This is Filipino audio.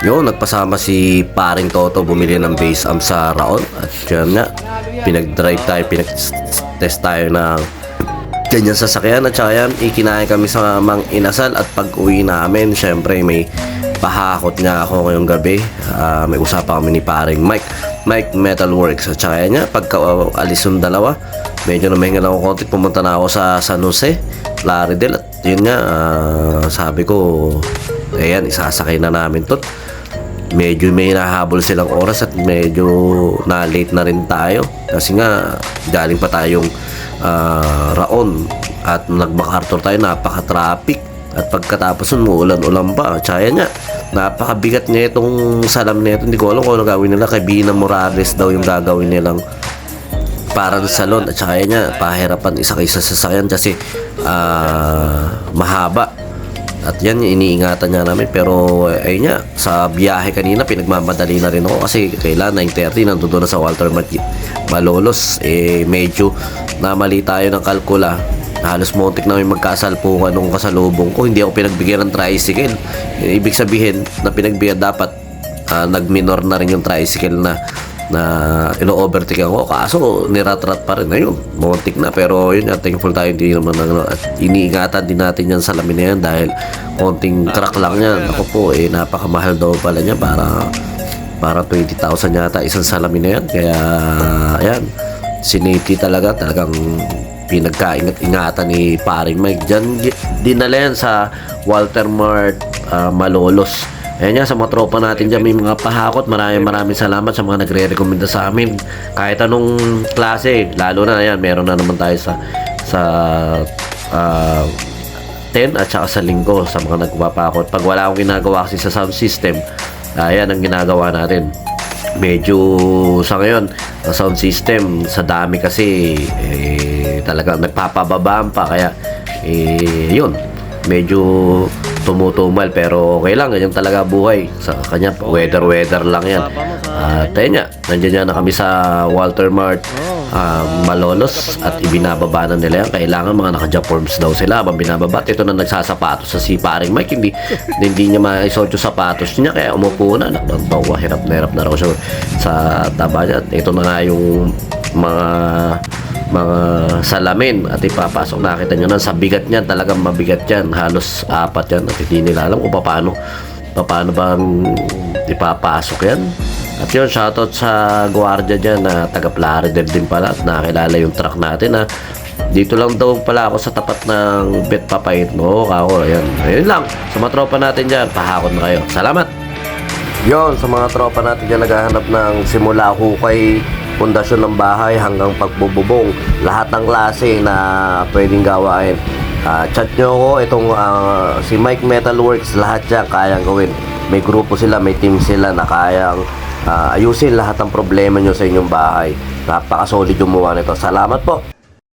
Yun, nagpasama si paring Toto bumili ng base amp sa Raon. At yun nga, pinag-drive tayo, pinag-test tayo ng ganyan sasakyan. At saka yan, ikinain kami sa Mang Inasal. At pag uwi namin, syempre may pahakot nga ako ngayong gabi. Ah, may usapan kami ni paring Mike. Mike Metalworks. At saka yan nga, pagka uh, alis yung dalawa, medyo namahinga lang ako konti. Pumunta na ako sa San Jose, Plaridel. At yun nga, ah, sabi ko, ayan, isasakay na namin to medyo may nahabol silang oras at medyo na late na rin tayo. Kasi nga galing pa tayong ah, raon at nag-MacArthur tayo napaka-traffic. At pagkatapos nun muulan-ulan pa. Tsaya nga napakabigat niya itong salam na ito. Hindi ko alam kung ano gawin nila. Kay Bina Morales daw yung gagawin nilang parang salon. At saka niya pahirapan isa kaysa sa sasakyan kasi ah, mahaba at yan yung iniingatan niya namin. Pero eh, ayun nga sa biyahe kanina pinagmamadali na rin ako. Kasi kailan 9.30 nandun na sa Walter Market Malolos eh medyo namali tayo ng kalkula. Halos montik na may magkasalpungan nung kasalubong ko. Hindi ako pinagbigyan ng tricycle. Eh, ibig sabihin na pinagbigyan dapat ah, nag-minor na rin yung tricycle na na ino-overtake ako. Kaso niratrat pa rin. Ayun montik na. Pero yun nga thankful tayo. Hindi naman ano, at iniingatan din natin yan sa lamin na yan dahil konting crack lang yan. Ako po eh napakamahal daw pala niya para para 20,000 yata isang salamin na yan. Kaya ayan siniti talaga talagang pinagkaingat-ingatan ni paring Mike. Dyan di- dinala yan sa Walter Mart ah, Malolos Ayan nga, sa mga tropa natin dyan, may mga pahakot. Maraming maraming salamat sa mga nagre-recommenda sa amin. Kahit anong klase, lalo na yan, meron na naman tayo sa sa ah, 10 at saka sa linggo sa mga nagpapakot. Pag wala akong ginagawa kasi sa sound system, ayan ang ginagawa natin. Medyo sa ngayon, sa sound system, sa dami kasi, eh, talagang nagpapababaan pa. Kaya, eh, yun, medyo tumutumal pero okay lang ganyan talaga buhay. Sa kanya weather weather lang yan. At ayun nga nandiyan na kami sa Walter Mart ah, Malolos at ibinababa na nila yan. Kailangan mga naka forms daw sila habang binababa. Ito na nagsasapatos sa si paring Mike. Hindi hindi niya maisot yung sapatos niya kaya umupo na. Nagbawa hirap na hirap na raw siya sa taba niya. At ito na nga yung mga mga salamin. At ipapasok nakita nyo na sa bigat niyan talagang mabigat yan. Halos apat yan at hindi nila alam kung paano. Paano bang ipapasok yan? At yun shoutout sa gwardiya dyan na taga Plaridel din pala. At nakilala yung truck natin na dito lang daw pala ako sa tapat ng Bet Papayit mo kako ayan. Ayun lang sa mga tropa natin dyan pahakot na kayo. Salamat! Yon sa mga tropa natin dyan naghahanap ng simula hukay pundasyon ng bahay hanggang pagbububong. Lahat ng klase na pwedeng gawain. Ah, chat nyo ako itong ah, si Mike Metalworks lahat yan kayang gawin. May grupo sila may team sila na kayang ah, ayusin lahat ng problema nyo sa inyong bahay. Napaka solid yung muwa nito. Salamat po